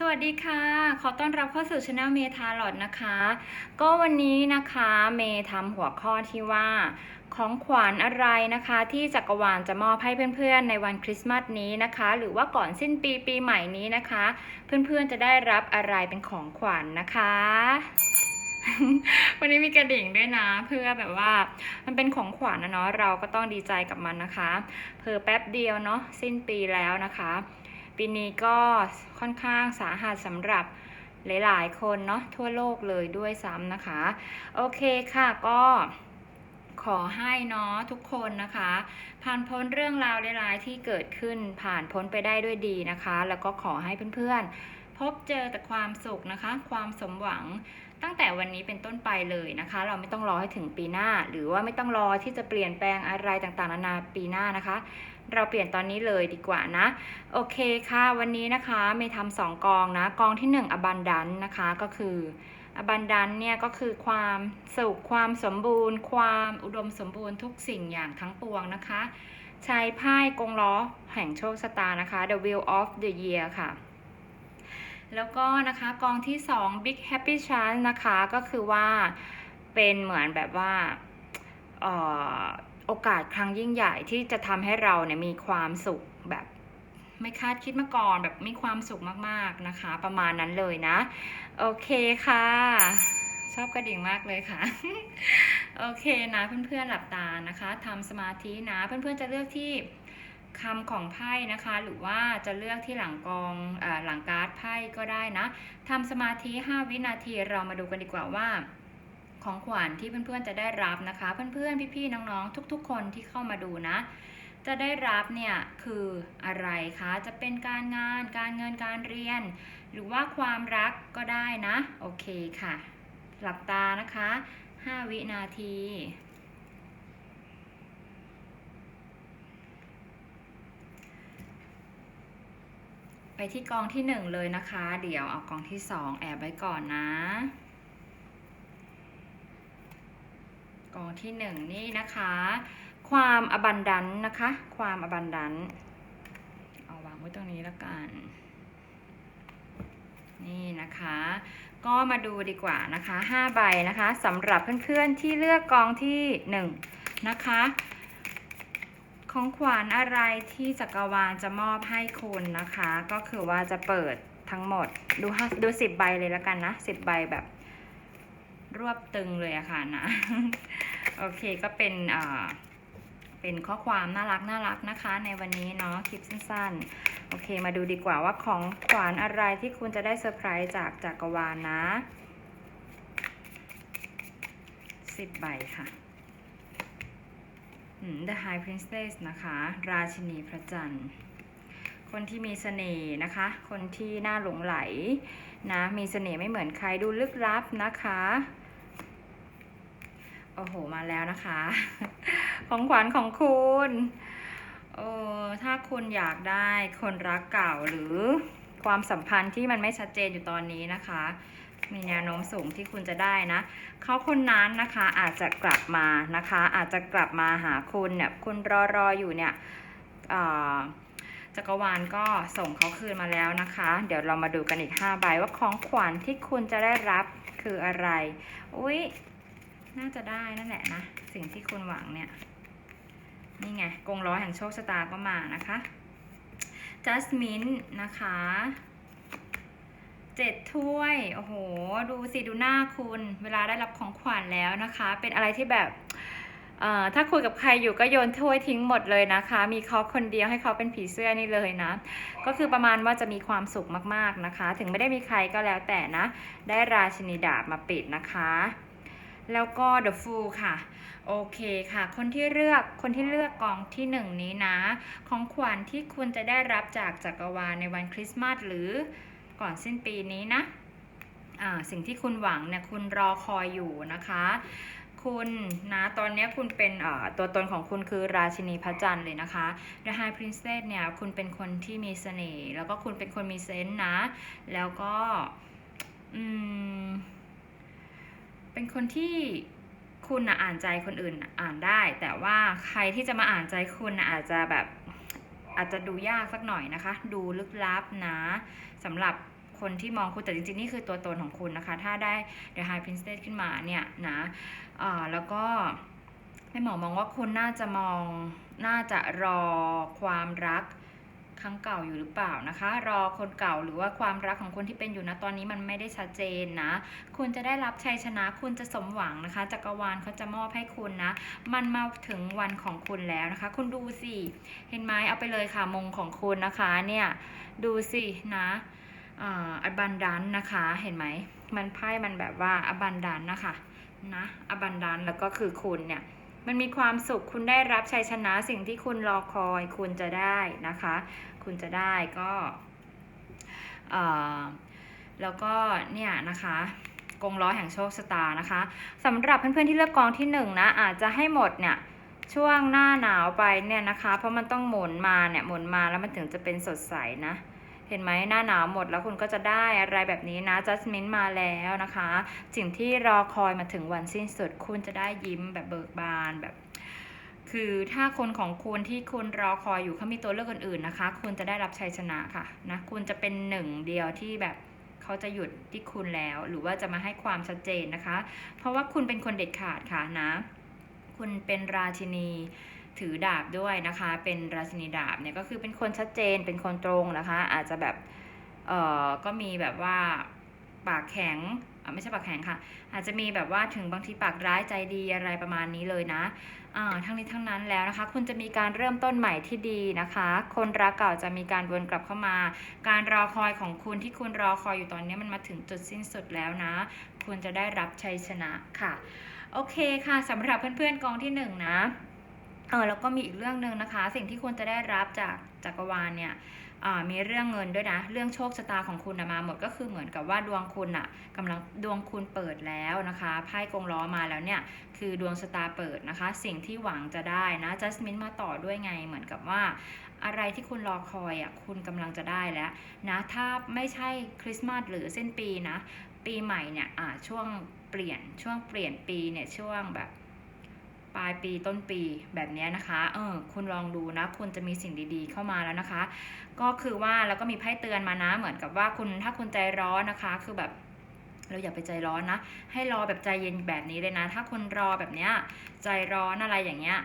สวัสดีค่ะ ขอต้อนรับเข้าสู่ช anel เมทาหลอดนะคะ ก็วันนี้นะคะเมย์ทำหัวข้อที่ว่าของขวัญอะไรนะคะที่จักรวาลจะมอบให้เพื่อนๆ ในวันคริสต์มาสนี้นะคะ หรือว่าก่อนสิ้นปีปีใหม่นี้นะคะ เพื่อนๆจะได้รับอะไรเป็นของขวัญนะคะ วันนี้มีกระดิ่งด้วยนะ เพื่อแบบว่ามันเป็นของขวัญนะเนาะเราก็ต้องดีใจกับมันนะคะ เพอแป๊บเดียวเนาะสิ้นปีแล้วนะคะ ปีนี้ก็ค่อนข้างสาหัสสำหรับหลาย ๆ คนเนาะทั่วโลกเลยด้วยซ้ำนะคะ โอเคค่ะก็ขอให้เนาะทุกคนนะคะ ผ่านพ้นเรื่องราวร้ายๆที่เกิดขึ้นผ่านพ้นไปได้ด้วยดีนะคะ แล้วก็ขอให้เพื่อนๆ พบเจอแต่ความสุขนะคะ ความสมหวัง ตั้งแต่วันนี้เป็นต้นไปเลยนะคะ เราไม่ต้องรอให้ถึงปีหน้า หรือว่าไม่ต้องรอที่จะเปลี่ยนแปลงอะไรต่างๆนานาปีหน้านะคะ เราเปลี่ยนตอนนี้เลยดีกว่านะ โอเคค่ะ วันนี้นะคะเมย์ทำสองกองนะกองที่หนึ่งอบันดันนะคะก็คืออบันดันเนี่ยก็คือความสุขความสมบูรณ์ ความอุดมสมบูรณ์ทุกสิ่งอย่างทั้งปวงนะคะ ใช้ไพ่กงล้อแห่งโชคชะตานะคะ The Wheel of the Year ค่ะ แล้วก็นะคะกองที่ 2 Big Happy Chance นะคะก็คือว่าเป็นเหมือนแบบว่าออโอกาสครั้งยิ่งใหญ่ที่จะทำให้เราเนี่ยมีความสุขแบบไม่คาดคิดมาก่อนแบบมีความสุขมากๆนะคะ ประมาณนั้นเลยนะ โอเคค่ะ ชอบกระดิ่งมากเลยค่ะ โอเคนะเพื่อนๆหลับตานะคะทำสมาธินะเพื่อนๆจะเลือกที่ คำของไพ่นะคะ หรือว่าจะเลือกที่หลังกองอหลังการ์ดไพ่ก็ได้นะทำสมาธิ 5 วินาทีเรามาดูกันดีกว่าว่าของขวัญที่เพื่อนๆจะได้รับนะคะ เพื่อนๆ พี่ๆ น้องๆ ทุกๆ คนที่เข้ามาดูนะ จะได้รับเนี่ยคืออะไรคะ จะเป็นการงาน การเงิน การเรียน หรือว่าความรักก็ได้นะ โอเคค่ะ หลับตานะคะ 5 วินาที ไปที่กองที่ 1 เลยนะคะ เดี๋ยวเอากองที่ 2 แอบไว้ก่อนนะ กองที่หนึ่งนี่นะคะ ความอบันดันนะคะ ความอบันดันเอาวางไว้ตรงนี้แล้วกัน นี่นะคะ ก็มาดูดีกว่านะคะ5ใบนะคะสำหรับเพื่อนๆที่เลือกกองที่ 1 นะคะ ของขวัญอะไรที่จักรวาลจะมอบให้คุณนะคะ ก็คือว่าจะเปิดทั้งหมดดูดูสิบใบเลยแล้วกันนะสิบใบแบบ รวบตึงเลยอะค่ะนะ โอเคก็เป็นอ่าเป็นข้อความน่ารักน่ารักนะคะ ในวันนี้เนาะคลิปสั้นๆ โอเคมาดูดีกว่าว่าของขวัญอะไรที่คุณจะได้เซอร์ไพรส์จากจักรวาลนะสิบใบค่ะ The High Princess นะคะ ราชินีพระจันทร์ คนที่มีเสน่ห์นะคะ คนที่น่าหลงไหลนะ มีเสน่ห์ไม่เหมือนใครดูลึกลับนะคะ โอ้โห มาแล้วนะคะ ของขวัญของคุณเออถ้าคุณอยากได้คนรักเก่าหรือความสัมพันธ์ที่มันไม่ชัดเจนอยู่ตอนนี้นะคะ มีแนวโน้มสูงที่คุณจะได้นะ เขาคนนั้นนะคะอาจจะกลับมานะคะ อาจจะกลับมาหาคุณเนี่ยคุณรอรออยู่เนี่ยจักรวาลก็ส่งเขาคืนมาแล้วนะคะ เดี๋ยวเรามาดูกันอีก5ใบว่าของขวัญที่คุณจะได้รับคืออะไร อุ๊ย น่าจะได้นั่นแหละนะ สิ่งที่คุณหวังเนี่ย นี่ไง กงล้อแห่งโชคชะตาก็มานะคะจัสมินนะคะ เจ็ดถ้วย โอ้โห ดูสิ ดูหน้าคุณ เวลาได้รับของขวัญแล้วนะคะ เป็นอะไรที่แบบถ้าคุยกับใครอยู่ก็โยนถ้วยทิ้งหมดเลยนะคะ มีเขาคนเดียวให้เขาเป็นผีเสื้อนี่เลยนะ ก็คือประมาณว่าจะมีความสุขมากๆนะคะ ถึงไม่ได้มีใครก็แล้วแต่นะ ได้ราชินีดาบมาปิดนะคะ แล้วก็ The Fool ค่ะ โอเคค่ะ คนที่เลือก คนที่เลือกกองที่หนึ่งนี้นะ ของขวัญที่คุณจะได้รับจากจักรวาลในวันคริสต์มาสหรือ ก่อนสิ้นปีนี้นะสิ่งที่คุณหวังเนี่ยคุณรอคอยอยู่นะคะ คุณนะตอนนี้คุณเป็นตัวตนของคุณคือราชินีพระจันทร์เลยนะคะ The High Princess เนี่ยคุณเป็นคนที่มีเสน่ห์แล้วก็คุณเป็นคนมีเซนส์นะ แล้วก็เป็นคนที่คุณนะอ่านใจคนอื่นอ่านได้ แต่ว่าใครที่จะมาอ่านใจคุณนะอาจจะแบบอาจจะดูยากสักหน่อยนะคะ ดูลึกลับนะ สำหรับคนที่มองคุณแต่จริงๆ นี่คือตัวตนของคุณนะคะ ถ้าได้ The High Princess ขึ้นมาเนี่ยนะอ่าแล้วก็แม่หมอมองว่าคุณน่าจะมองน่าจะรอความรักครั้งเก่าอยู่หรือเปล่านะคะ รอคนเก่าหรือว่าความรักของคนที่เป็นอยู่นะตอนนี้มันไม่ได้ชัดเจนนะ คุณจะได้รับชัยชนะ คุณจะสมหวังนะคะจักรวาลเขาจะมอบให้คุณนะ มันมาถึงวันของคุณแล้วนะคะ คุณดูสิ เห็นไหมเอาไปเลยค่ะมงของคุณนะคะเนี่ยดูสินะ อับันดันนะคะเห็นไหมมันไพ่มันแบบว่าอบันดันนะคะนะอบันดันแล้วก็คือคุณเนี่ยมันมีความสุขคุณได้รับชัยชนะสิ่งที่คุณรอคอยคุณจะได้นะคะ คุณจะได้ก็แล้วก็เนี่ยนะคะกงล้อแห่งโชคชะตานะคะสำหรับเพื่อนๆที่เลือกกองที่หนึ่งนะอาจจะให้หมดเนี่ยช่วงหน้าหนาวไปเนี่ยนะคะ เพราะมันต้องหมุนมาเนี่ยหมุนมาแล้วมันถึงจะเป็นสดใสนะ เห็นไหมหน้าหนาวหมดแล้วคุณก็จะได้อะไรแบบนี้นะจัสมินมาแล้วนะคะ สิ่งที่รอคอยมาถึงวันสิ้นสุด คุณจะได้ยิ้มแบบเบิกบานแบบ คือถ้าคนของคุณที่คุณรอคอยอยู่เขามีตัวเลือกอื่นๆนะคะ คุณจะได้รับชัยชนะค่ะนะคุณจะเป็นหนึ่งเดียวที่แบบเขาจะหยุดที่คุณแล้ว หรือว่าจะมาให้ความชัดเจนนะคะ เพราะว่าคุณเป็นคนเด็ดขาดค่ะนะ คุณเป็นราชินี ถือดาบด้วยนะคะ เป็นราชินีดาบเนี่ยก็คือเป็นคนชัดเจนเป็นคนตรงนะคะ อาจจะแบบเอ่อก็มีแบบว่าปากแข็งไม่ใช่ปากแข็งค่ะ อาจจะมีแบบว่าถึงบางทีปากร้ายใจดีอะไรประมาณนี้เลยนะอ่าทั้งนี้ทั้งนั้นแล้วนะคะ คุณจะมีการเริ่มต้นใหม่ที่ดีนะคะ คนรักเก่าจะมีการวนกลับเข้ามา การรอคอยของคุณที่คุณรอคอยอยู่ตอนนี้มันมาถึงจุดสิ้นสุดแล้วนะ คุณจะได้รับชัยชนะค่ะ โอเคค่ะสำหรับเพื่อนๆกองที่หนึ่งนะ เออแล้วก็มีอีกเรื่องหนึ่งนะคะ สิ่งที่คุณจะได้รับจากจักรวาลเนี่ยมีเรื่องเงินด้วยนะ เรื่องโชคชะตาของคุณมาหมดก็คือเหมือนกับว่าดวงคุณอะกำลังดวงคุณเปิดแล้วนะคะไพ่กงล้อมาแล้วเนี่ยคือดวงชะตาเปิดนะคะ สิ่งที่หวังจะได้นะจัสมินมาต่อด้วยไงเหมือนกับว่า อะไรที่คุณรอคอยอะคุณกำลังจะได้แล้วนะถ้าไม่ใช่คริสต์มาสหรือเส้นปีนะ ปีใหม่เนี่ยช่วงเปลี่ยนช่วงเปลี่ยนปีเนี่ยช่วงแบบ ปลายปีต้นปีแบบนี้นะคะเออคุณลองดูนะคุณจะมีสิ่งดีๆ เข้ามาแล้วนะคะ ก็คือว่าแล้วก็มีไพ่เตือนมานะ เหมือนกับว่าคุณถ้าคุณใจร้อนนะคะ คือแบบเราอย่าไปใจร้อนนะ ให้รอแบบใจเย็นแบบนี้เลยนะ ถ้าคุณรอแบบเนี้ยใจร้อนอะไรอย่างเงี้ย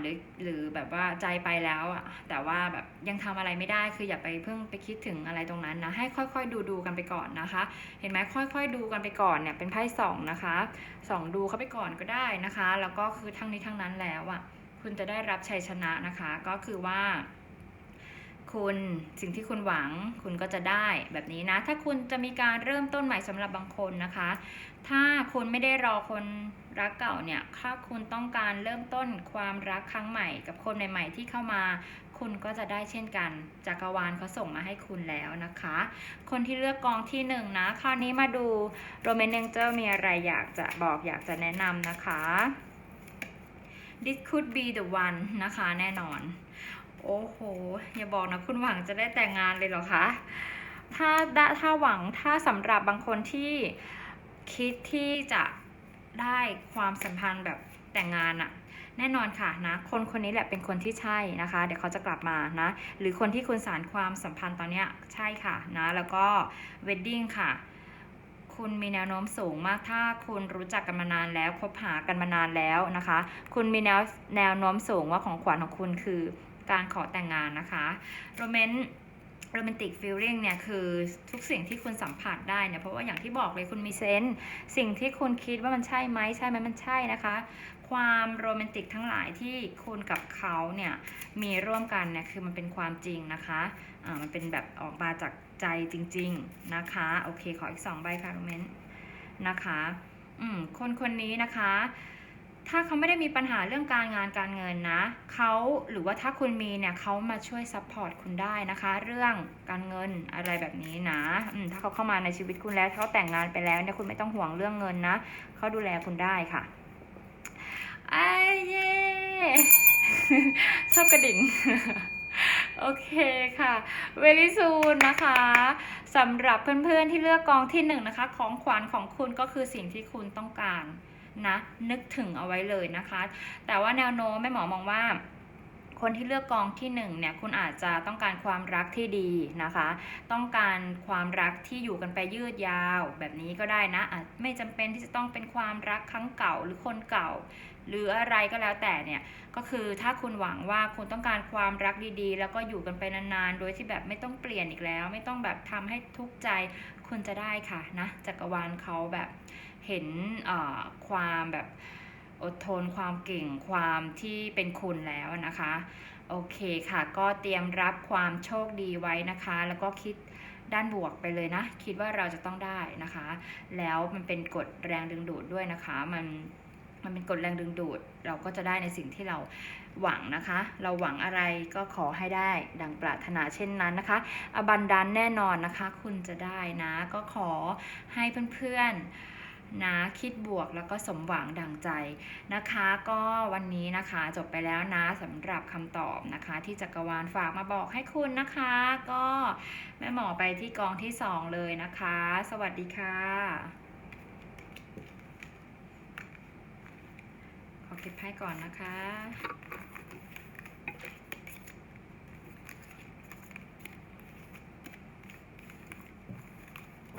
หรือหรือแบบว่าใจไปแล้วอะแต่ว่าแบบยังทำอะไรไม่ได้คืออย่าไปเพิ่งไปคิดถึงอะไรตรงนั้นนะให้ค่อยๆดูดูกันไปก่อนนะคะ เห็นไหมค่อย ๆ ดูกันไปก่อนเนี่ยเป็นไพ่สองนะคะสองดูเข้าไปก่อนก็ได้นะคะ แล้วก็คือทั้งนี้ทั้งนั้นแล้วอะคุณจะได้รับชัยชนะนะคะ ก็คือว่า คุณสิ่งที่คุณหวังคุณก็จะได้แบบนี้นะ ถ้าคุณจะมีการเริ่มต้นใหม่สำหรับบางคนนะคะ ถ้าคุณไม่ได้รอคนรักเก่าเนี่ยถ้าคุณต้องการเริ่มต้นความรักครั้งใหม่กับคนใหม่ๆที่เข้ามา คุณก็จะได้เช่นกันจักรวาลเขาส่งมาให้คุณแล้วนะคะ คนที่เลือกกองที่หนึ่งนะคราวนี้มาดูโรเมนเนงเจอร์มีอะไรอยากจะบอกอยากจะแนะนำนะคะ this could be the one นะคะแน่นอน โอ้โห อย่าบอกนะคุณหวังจะได้แต่งงานเลยเหรอคะ ถ้าถ้าหวังถ้าสำหรับบางคนที่คิดที่จะได้ความสัมพันธ์แบบแต่งงานอะแน่นอนค่ะนะ คนคนนี้แหละเป็นคนที่ใช่นะคะ เดี๋ยวเขาจะกลับมานะ หรือคนที่คุณสารความสัมพันธ์ตอนนี้ใช่ค่ะนะ แล้วก็เวดดิ้งค่ะ คุณมีแนวโน้มสูงมากถ้าคุณรู้จักกันมานานแล้วคบหากันมานานแล้วนะคะ คุณมีแนวแนวโน้มสูงว่าของขวัญของคุณคือ การขอแต่งงานนะคะโรแมนโรแมนติกฟีลลิ่งเนี่ยคือทุกสิ่งที่คุณสัมผัสได้เนี่ยเพราะว่าอย่างที่บอกเลยคุณมีเซนส์สิ่งที่คุณคิดว่ามันใช่ไหมใช่ไหมมันใช่นะคะ ความโรแมนติกทั้งหลายที่คุณกับเขาเนี่ยมีร่วมกันเนี่ยคือมันเป็นความจริงนะคะอ่ามันเป็นแบบออกมาจากใจจริง ๆนะคะโอเคขออีกสองใบค่ะโรแมนนะคะอืมคนคนนี้นะคะ ถ้าเขาไม่ได้มีปัญหาเรื่องการงานการเงินนะเขาหรือว่าถ้าคุณมีเนี่ยเขามาช่วยซัพพอร์ตคุณได้นะคะ เรื่องการเงินอะไรแบบนี้นะถ้าเขาเข้ามาในชีวิตคุณแล้วเขาแต่งงานไปแล้วเนี่ยคุณไม่ต้องห่วงเรื่องเงินนะเขาดูแลคุณได้ค่ะไอ้เย่ชอบกระดิ่งโอเคค่ะเวลิซูนนะคะสำหรับเพื่อนๆที่เลือกกองที่หนึ่งนะคะ ของขวัญของคุณก็คือสิ่งที่คุณต้องการ นะนึกถึงเอาไว้เลยนะคะ แต่ว่าแนวโน้มแม่หมอมองว่าคนที่เลือกกองที่หนึ่งเนี่ยคุณอาจจะต้องการความรักที่ดีนะคะ ต้องการความรักที่อยู่กันไปยืดยาวแบบนี้ก็ได้นะอาจไม่จำเป็นที่จะต้องเป็นความรักครั้งเก่าหรือคนเก่า หรืออะไรก็แล้วแต่เนี่ย ก็คือถ้าคุณหวังว่าคุณต้องการความรักดีๆ แล้วก็อยู่กันไปนานๆ โดยที่แบบไม่ต้องเปลี่ยนอีกแล้ว ไม่ต้องแบบทำให้ทุกข์ใจ คุณจะได้ค่ะนะจักรวาลเขาแบบเห็นความแบบอดทนความเก่งความที่เป็นคุณแล้วนะคะ โอเคค่ะ ก็เตรียมรับความโชคดีไว้นะคะ แล้วก็คิดด้านบวกไปเลยนะ คิดว่าเราจะต้องได้นะคะ แล้วมันเป็นกฎแรงดึงดูดด้วยนะคะ มัน มันเป็นกฎแรงดึงดูด เราก็จะได้ในสิ่งที่เราหวังนะคะ เราหวังอะไรก็ขอให้ได้ ดังปรารถนาเช่นนั้นนะคะ อบันดันแน่นอนนะคะ คุณจะได้นะ ก็ขอให้เพื่อนๆนะคิดบวกแล้วก็สมหวังดังใจนะคะ ก็วันนี้นะคะจบไปแล้วนะสำหรับคำตอบนะคะ ที่จักรวาลฝากมาบอกให้คุณนะคะ ก็แม่หมอไปที่กองที่สองเลยนะคะ สวัสดีค่ะ ขอเก็บไพ่ก่อนนะคะ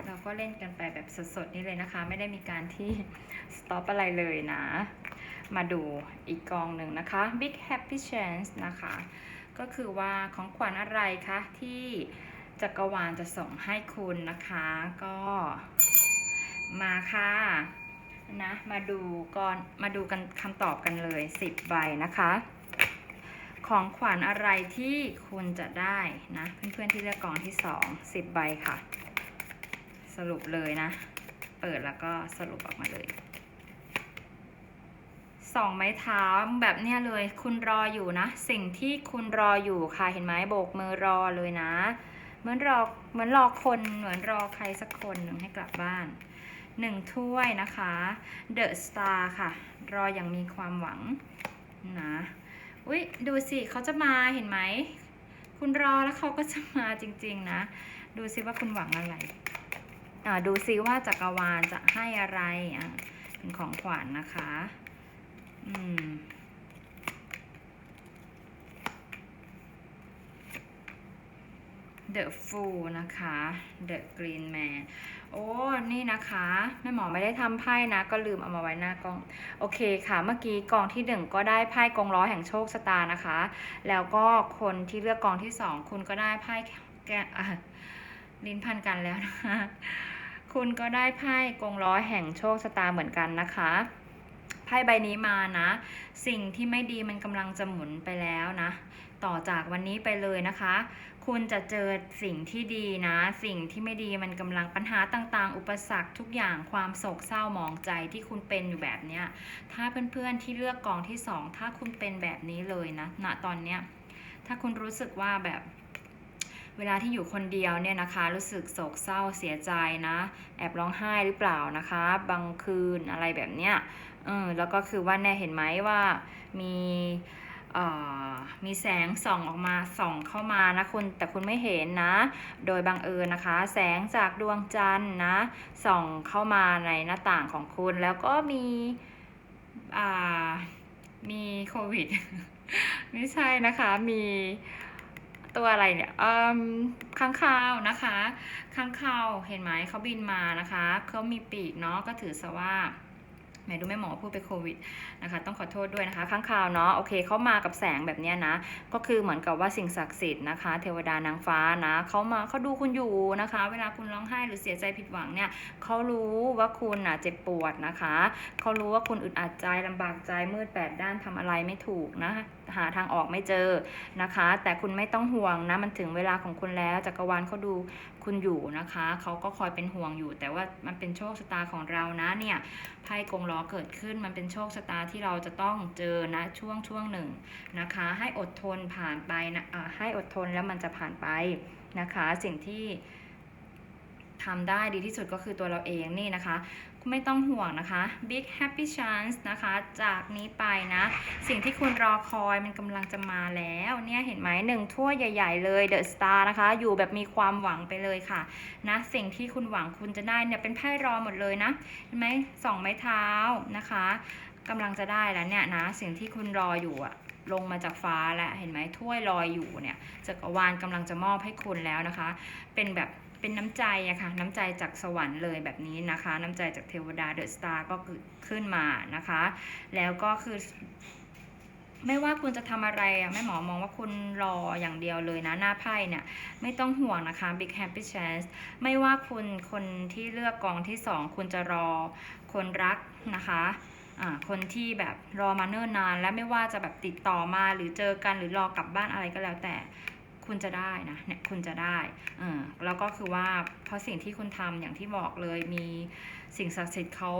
เราก็เล่นกันไปแบบสดๆ นี่เลยนะคะ ไม่ได้มีการที่สต็อปอะไรเลยนะ มาดูอีกกองหนึ่งนะคะ Big Happy Chance นะคะ ก็คือว่าของขวัญอะไรคะที่จักรวาลจะส่งให้คุณนะคะ ก็มาค่ะ มาดูก่อนมาดูกันคำตอบกันเลย10ใบนะคะ ของขวัญอะไรที่คุณจะได้นะเพื่อนๆที่เลือกกองที่2 10ใบค่ะ สรุปเลยนะ เปิดแล้วก็สรุปออกมาเลยสองไม้เท้าแบบเนี้ยเลยคุณรออยู่นะ สิ่งที่คุณรออยู่ค่ะเห็นไหมโบกมือรอเลยนะ เหมือนรอเหมือนรอคนเหมือนรอใครสักคนหนึ่งให้กลับบ้าน หนึ่งถ้วยนะคะ The Star ค่ะ รออย่างมีความหวังนะอุ๊ยดูสิเขาจะมาเห็นไหม คุณรอแล้วเขาก็จะมาจริง ๆ นะ ดูสิว่าคุณหวังอะไรอ่าดูซิว่าจักรวาลจะให้อะไรอะเป็นของขวัญนนะคะ อืม The Fool นะคะ The Green Man โอ้ นี่นะคะ แม่หมอไม่ได้ทำไพ่นะ ก็ลืมเอามาไว้หน้ากล้อง โอเคค่ะ เมื่อกี้กองที่หนึ่งก็ได้ไพ่กองล้อแห่งโชคชะตานะคะ แล้วก็คนที่เลือกกองที่สองคุณก็ได้ไพ่แกะลิ้นพันกันแล้วนะคะ คุณก็ได้ไพ่กองล้อแห่งโชคชะตาเหมือนกันนะคะไพ่ใบนี้มานะ สิ่งที่ไม่ดีมันกำลังจะหมุนไปแล้วนะ ต่อจากวันนี้ไปเลยนะคะ คุณจะเจอสิ่งที่ดีนะ สิ่งที่ไม่ดีมันกำลังปัญหาต่างๆ อุปสรรคทุกอย่างความโศกเศร้าหมองใจที่คุณเป็นอยู่แบบเนี้ย ถ้าเพื่อนๆที่เลือกกองที่สองถ้าคุณเป็นแบบนี้เลยนะณตอนเนี้ย ถ้าคุณรู้สึกว่าแบบเวลาที่อยู่คนเดียวเนี่ยนะคะ รู้สึกโศกเศร้าเสียใจนะ แอบร้องไห้หรือเปล่านะคะ บางคืนอะไรแบบเนี้ยเออแล้วก็คือว่าแน่เห็นไหมว่ามี มีแสงส่องออกมาส่องเข้ามานะคุณแต่คุณไม่เห็นนะ โดยบังเอิญนะคะ แสงจากดวงจันทร์นะส่องเข้ามาในหน้าต่างของคุณแล้วก็มีมีโควิด ไม่ใช่นะคะมีตัวอะไรเนี่ยเอ่มค้างคาวนะคะค้างคาวเห็นไหมเขาบินมานะคะเขามีปีกเนาะก็ถือซะว่า ไหนดูแม่หมอพูดไปโควิดนะคะ ต้องขอโทษด้วยนะคะข้างข่าวเนาะโอเคเขามากับแสงแบบนี้นะ ก็คือเหมือนกับว่าสิ่งศักดิ์สิทธิ์นะคะ เทวดานางฟ้านะเขามาเขาดูคุณอยู่นะคะ เวลาคุณร้องไห้หรือเสียใจผิดหวังเนี่ยเขารู้ว่าคุณอะเจ็บปวดนะคะเขารู้ว่าคุณอึดอัดใจลำบากใจมืดแปดด้านทำอะไรไม่ถูกนะหาทางออกไม่เจอนะคะ แต่คุณไม่ต้องห่วงนะมันถึงเวลาของคุณแล้วจักรวาลเขาดูคุณอยู่นะคะเขาก็คอยเป็นห่วงอยู่ แต่ว่ามันเป็นโชคชะตาของเรานะเนี่ยไพ่กงล้อเกิดขึ้น มันเป็นโชคชะตาที่เราจะต้องเจอนะช่วงช่วงหนึ่งนะคะ ให้อดทนผ่านไปนะให้อดทนแล้วมันจะผ่านไปนะคะ สิ่งที่ ทำได้ดีที่สุดก็คือตัวเราเองนี่นะคะ ไม่ต้องห่วงนะคะ big happy chance นะคะ จากนี้ไปนะ สิ่งที่คุณรอคอยมันกำลังจะมาแล้วเนี่ยเห็นไหมหนึ่งถ้วยใหญ่ ๆ เลย The Star นะคะ อยู่แบบมีความหวังไปเลยค่ะนะสิ่งที่คุณหวังคุณจะได้เนี่ยเป็นไพ่รอหมดเลยนะเห็นไหมสองไม้เท้านะคะกำลังจะได้แล้วเนี่ยนะสิ่งที่คุณรออยู่อะลงมาจากฟ้าแล้วเห็นไหมถ้วยลอยอยู่เนี่ยจักรวาลกำลังจะมอบให้คุณแล้วนะคะ เป็นแบบ เป็นน้ำใจอะค่ะ น้ำใจจากสวรรค์เลยแบบนี้นะคะ น้ำใจจากเทวดาเดอะสตาร์ก็ขึ้นมานะคะ แล้วก็คือไม่ว่าคุณจะทำอะไรอะแม่หมอมองว่าคุณรออย่างเดียวเลยนะ หน้าไพ่เนี่ย ไม่ต้องห่วงนะคะ big happy chance ไม่ว่าคุณคนที่เลือกกองที่สองคุณจะรอคนรักนะคะคนที่แบบรอมาเนิ่นนาน และไม่ว่าจะแบบติดต่อมาหรือเจอกันหรือรอกลับบ้านอะไรก็แล้วแต่ คุณจะได้นะเนี่ยคุณจะได้เออแล้วก็คือว่าเพราะสิ่งที่คุณทำอย่างที่บอกเลยมีสิ่งศักดิ์สิทธิ์เขา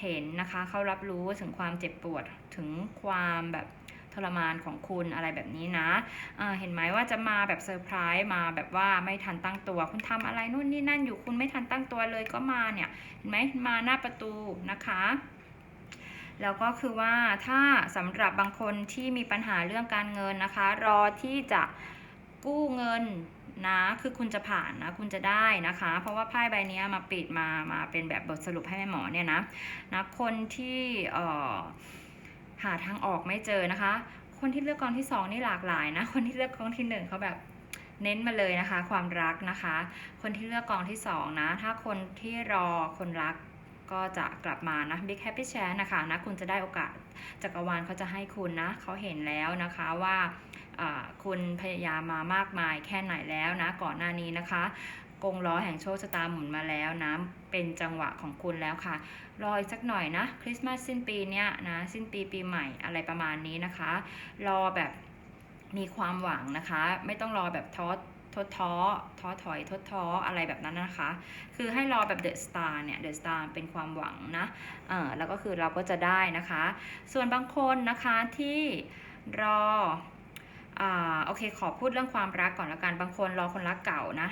เห็นนะคะเขารับรู้ถึงความเจ็บปวดถึงความแบบทรมานของคุณอะไรแบบนี้นะเอ่อเห็นไหมว่าจะมาแบบเซอร์ไพรส์มาแบบว่าไม่ทันตั้งตัว คุณทำอะไรนู่นนี่นั่นอยู่คุณไม่ทันตั้งตัวเลยก็มาเนี่ยเห็นไหมมาหน้าประตูนะคะแล้วก็คือว่าถ้าสำหรับบางคนที่มีปัญหาเรื่องการเงินนะคะ รอที่จะ กู้เงินนะคือคุณจะผ่านนะคุณจะได้นะคะ เพราะว่าไพ่ใบนี้มาปิดมามาเป็นแบบบทสรุปให้แม่หมอเนี่ยนะนะคนที่หาทางออกไม่เจอนะคะ คนที่เลือกกองที่สองนี่หลากหลายนะ คนที่เลือกกองที่หนึ่งเขาแบบเน้นมาเลยนะคะ ความรักนะคะ คนที่เลือกกองที่สองนะ ถ้าคนที่รอคนรักก็จะกลับมานะ Big Happy Chance นะคะนะคุณจะได้โอกาสจักรวาลเขาจะให้คุณนะเขาเห็นแล้วนะคะว่า คุณพยายามมามากมายแค่ไหนแล้วนะก่อนหน้านี้นะคะกงล้อแห่งโชคชะตาหมุนมาแล้วนะเป็นจังหวะของคุณแล้วค่ะ รออีกสักหน่อยนะคริสต์มาสสิ้นปีเนี้ยนะสิ้นปีปีใหม่อะไรประมาณนี้นะคะ รอแบบมีความหวังนะคะ ไม่ต้องรอแบบท้อทดท้อท้อถอยทดท้ออะไรแบบนั้นนะคะ คือให้รอแบบเดอะสตาร์เนี่ยเดอะสตาร์เป็นความหวังนะเออแล้วก็คือเราก็จะได้นะคะ ส่วนบางคนนะคะที่รอ อ่าโอเคขอพูดเรื่องความรักก่อนละกัน บางคนรอคนรักเก่านะ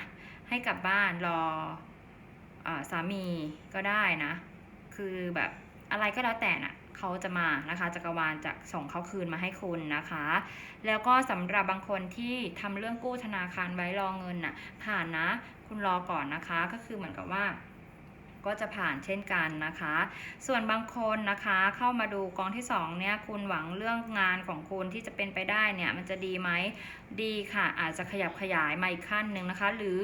ให้กลับบ้านรออสามีก็ได้นะ คือแบบอะไรก็แล้วแต่น่ะเขาจะมานะคะจักรวาลจะส่งเขาคืนมาให้คุณนะคะ แล้วก็สำหรับบางคนที่ทำเรื่องกู้ธนาคารไว้รอเงินน่ะผ่านนะ คุณรอก่อนนะคะ ก็คือเหมือนกับว่า ก็จะผ่านเช่นกันนะคะ ส่วนบางคนนะคะเข้ามาดูกองที่สองเนี่ยคุณหวังเรื่องงานของคุณที่จะเป็นไปได้เนี่ยมันจะดีไหมดีค่ะ อาจจะขยับขยายมาอีกขั้นหนึ่งนะคะ หรือ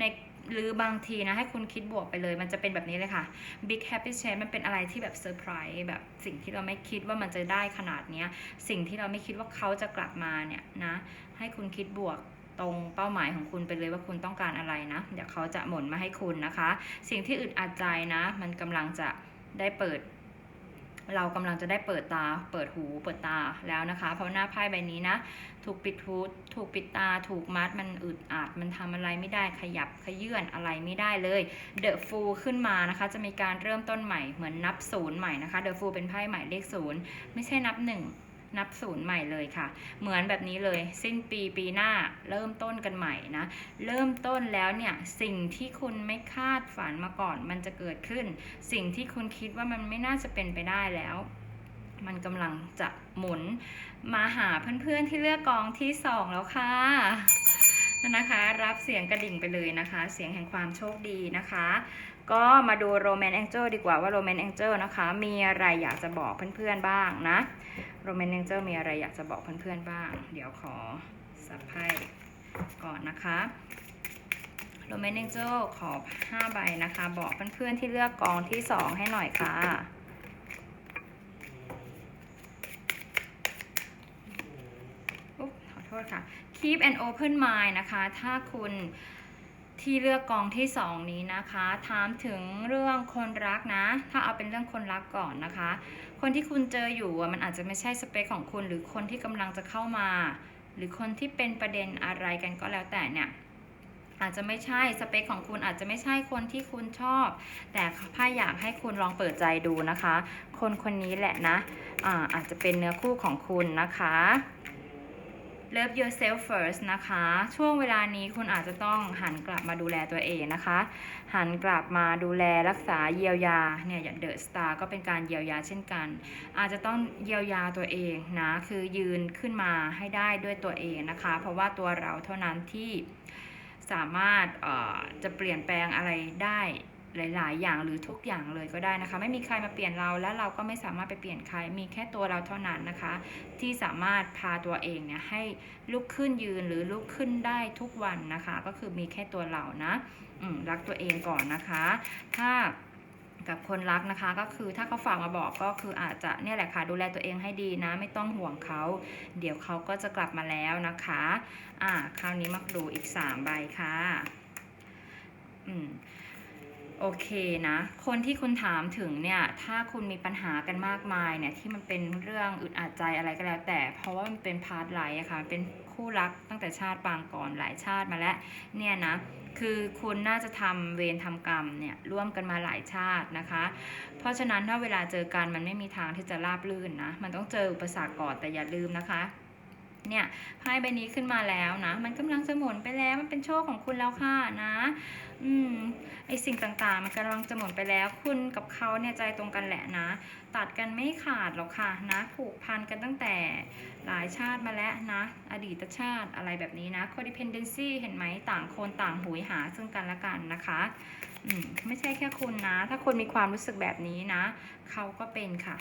ในหรือบางทีนะ ให้คุณคิดบวกไปเลย มันจะเป็นแบบนี้เลยค่ะ Big Happy Change มันเป็นอะไรที่แบบเซอร์ไพรส์แบบสิ่งที่เราไม่คิดว่ามันจะได้ขนาดนี้ สิ่งที่เราไม่คิดว่าเขาจะกลับมาเนี่ยนะ ให้คุณคิดบวก ตรงเป้าหมายของคุณไปเลยว่าคุณต้องการอะไรนะ เดี๋ยวเขาจะหมุนมาให้คุณนะคะ สิ่งที่อึดอัดใจนะ มันกำลังจะได้เปิด เรากำลังจะได้เปิดตา เปิดหู เปิดตาแล้วนะคะ เพราะหน้าไพ่ใบนี้นะ ถูกปิดหูถูกปิดตา ถูกมัด มันอึดอัด มันทำอะไรไม่ได้ ขยับขยื่นอะไรไม่ได้เลย เดอะฟูลขึ้นมานะคะ จะมีการเริ่มต้นใหม่ เหมือนนับศูนย์ใหม่นะคะ เดอะฟูลเป็นไพ่ใหม่เลขศูนย์ไม่ใช่นับหนึ่ง นับศูนย์ใหม่เลยค่ะ เหมือนแบบนี้เลย สิ้นปีปีหน้าเริ่มต้นกันใหม่นะ เริ่มต้นแล้วเนี่ย สิ่งที่คุณไม่คาดฝันมาก่อน มันจะเกิดขึ้น สิ่งที่คุณคิดว่ามันไม่น่าจะเป็นไปได้แล้วมันกำลังจะหมุนมาหาเพื่อนๆที่เลือกกองที่สองแล้วค่ะนะคะ รับเสียงกระดิ่งไปเลยนะคะ เสียงแห่งความโชคดีนะคะ ก็มาดูโรแมนแองเจิลดีกว่าว่าโรแมนแองเจิลนะคะ มีอะไรอยากจะบอกเพื่อนๆบ้างนะ โรแมนแองเจิลมีอะไรอยากจะบอกเพื่อนๆบ้าง เดี๋ยวขอสับไพ่ก่อนนะคะโรแมนแองเจิลขอ5ใบนะคะ บอกเพื่อนๆที่เลือกกองที่ 2 ให้หน่อยค่ะอุ๊บขอโทษค่ะ keep an open mind นะคะ ถ้าคุณที่เลือกกองที่สองนี้นะคะ ถามถึงเรื่องคนรักนะ ถ้าเอาเป็นเรื่องคนรักก่อนนะคะ คนที่คุณเจออยู่อะมันอาจจะไม่ใช่สเปคของคุณ หรือคนที่กำลังจะเข้ามา หรือคนที่เป็นประเด็นอะไรกันก็แล้วแต่เนี่ยอาจจะไม่ใช่สเปคของคุณอาจจะไม่ใช่คนที่คุณชอบ แต่พ่ายอยากให้คุณลองเปิดใจดูนะคะ คนคนนี้แหละนะอาอาจจะเป็นเนื้อคู่ของคุณนะคะ Love yourself first นะคะ ช่วงเวลานี้คุณอาจจะต้องหันกลับมาดูแลตัวเองนะคะ หันกลับมาดูแลรักษาเยียวยาเนี่ยอย่างเดอะสตาร์ก็เป็นการเยียวยาเช่นกัน อาจจะต้องเยียวยาตัวเองนะ คือยืนขึ้นมาให้ได้ด้วยตัวเองนะคะ เพราะว่าตัวเราเท่านั้นที่สามารถจะเปลี่ยนแปลงอะไรได้ หลาย ๆ อย่างหรือทุกอย่างเลยก็ได้นะคะ ไม่มีใครมาเปลี่ยนเราและเราก็ไม่สามารถไปเปลี่ยนใคร มีแค่ตัวเราเท่านั้นนะคะ ที่สามารถพาตัวเองเนี่ยให้ลุกขึ้นยืนหรือลุกขึ้นได้ทุกวันนะคะ ก็คือมีแค่ตัวเรานะรักตัวเองก่อนนะคะ ถ้ากับคนรักนะคะก็คือถ้าเขาฝากมาบอกก็คืออาจจะเนี่ยแหละค่ะดูแลตัวเองให้ดีนะ ไม่ต้องห่วงเขา เดี๋ยวเขาก็จะกลับมาแล้วนะคะอ่าคราวนี้มาดูอีก 3 ใบค่ะอืม โอเคนะ คนที่คุณถามถึงเนี่ย ถ้าคุณมีปัญหากันมากมายเนี่ย ที่มันเป็นเรื่องอึดอัดใจอะไรก็แล้วแต่ เพราะว่ามันเป็นพาร์ทไลท์อะค่ะมันเป็นคู่รักตั้งแต่ชาติปางก่อนหลายชาติมาแล้ว เนี่ยนะ คือคุณน่าจะทำเวรทำกรรมเนี่ยร่วมกันมาหลายชาตินะคะ เพราะฉะนั้นถ้าเวลาเจอกันมันไม่มีทางที่จะราบรื่นนะ มันต้องเจออุปสรรคก่อนแต่อย่าลืมนะคะ เนี่ยไพ่ใบนี้ขึ้นมาแล้วนะ มันกำลังจะหมุนไปแล้ว มันเป็นโชคของคุณแล้วค่ะนะ อืมไอสิ่งต่างๆ มันกำลังจะหมุนไปแล้ว คุณกับเขาเนี่ยใจตรงกันแหละนะ ตัดกันไม่ขาดหรอกค่ะนะ ผูกพันกันตั้งแต่หลายชาติมาแล้วนะ อดีตชาติอะไรแบบนี้นะ codependency เห็นไหมต่างคนต่างหุยหาซึ่งกันและกันนะคะอืมไม่ใช่แค่คุณนะ ถ้าคุณมีความรู้สึกแบบนี้นะ เขาก็เป็นค่ะ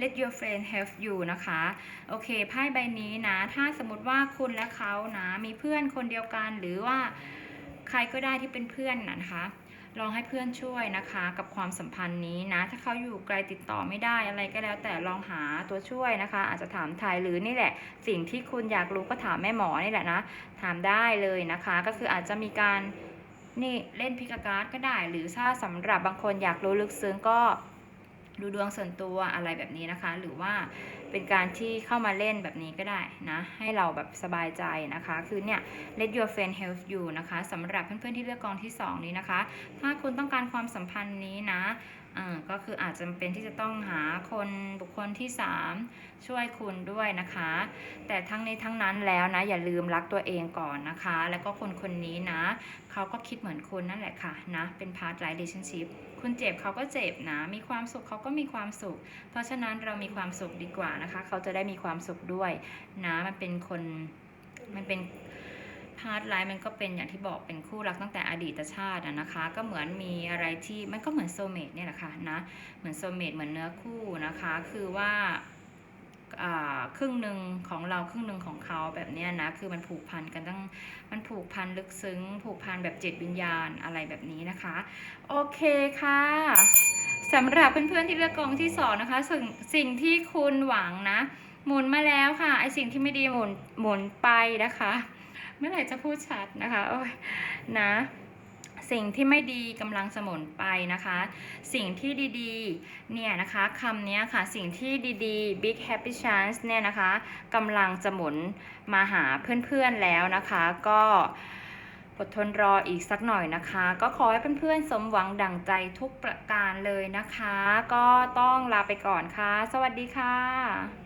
let your friend help you นะคะ โอเค ไพ่ใบนี้นะ ถ้าสมมติว่าคุณและเขานะ มีเพื่อนคนเดียวกัน หรือว่าใครก็ได้ที่เป็นเพื่อนนะคะลองให้เพื่อนช่วยนะคะ กับความสัมพันธ์นี้นะ ถ้าเขาอยู่ไกลติดต่อไม่ได้อะไรก็แล้ว แต่ลองหาตัวช่วยนะคะ อาจจะถามทายหรือนี่แหละ สิ่งที่คุณอยากรู้ก็ถามแม่หมอนี่แหละนะ ถามได้เลยนะคะ ก็คืออาจจะมีการนี่เล่นพิกาการ์ดก็ได้ หรือถ้าสำหรับบางคนอยากรู้ลึกซึ้งก็ ดูดวงส่วนตัวอะไรแบบนี้นะคะ หรือว่าเป็นการที่เข้ามาเล่นแบบนี้ก็ได้นะ ให้เราแบบสบายใจนะคะ คือเนี่ย let your friend help you นะคะสำหรับเพื่อนๆที่เลือกกองที่ 2 นี้นะคะ ถ้าคุณต้องการความสัมพันธ์นี้นะ ก็คืออาจจะเป็นที่จะต้องหาคนบุคคลที่ 3 ช่วยคุณด้วยนะคะ แต่ทั้งนี้ทั้งนั้นแล้วนะ อย่าลืมรักตัวเองก่อนนะคะ แล้วก็คนคนนี้นะ เขาก็คิดเหมือนคุณนั่นแหละค่ะนะ เป็นพาร์ทไลท์ relationship คุณเจ็บเขาก็เจ็บนะ มีความสุขเขาก็มีความสุข เพราะฉะนั้นเรามีความสุขดีกว่านะคะ เขาจะได้มีความสุขด้วยนะ มันเป็นคนมันเป็น พาร์ทไลท์มันก็เป็นอย่างที่บอกเป็นคู่รักตั้งแต่อดีตชาตินะคะ ก็เหมือนมีอะไรที่มันก็เหมือนโซเมตเนี่ยแหละค่ะนะเหมือนโซเมตเหมือนเนื้อคู่นะคะ คือว่าครึ่งหนึ่งของเราครึ่งหนึ่งของเขาแบบนี้นะคือมันผูกพันกันตั้งมันผูกพันลึกซึ้ง ผูกพันแบบจิตวิญญาณอะไรแบบนี้นะคะ โอเคค่ะสำหรับเพื่อนๆที่เลือกกองที่สองนะคะสิ่งสิ่งที่คุณหวังนะ หมุนมาแล้วค่ะไอสิ่งที่ไม่ดีหมุนหมุนไปนะคะ มื่อไหร่จะพูดชัดนะคะโอ้ยนะสิ่งที่ไม่ดีกำลังจะหมุนไปนะคะ สิ่งที่ดีๆ เนี่ยนะคะคำนี้ค่ะ สิ่งที่ดีๆ big happy chance เนี่ยนะคะกำลังจะหมุนมาหาเพื่อนๆแล้วนะคะ ก็อดทนรออีกสักหน่อยนะคะ ก็ขอให้เพื่อนๆสมหวังดั่งใจทุกประการเลยนะคะ ก็ต้องลาไปก่อนค่ะ สวัสดีค่ะ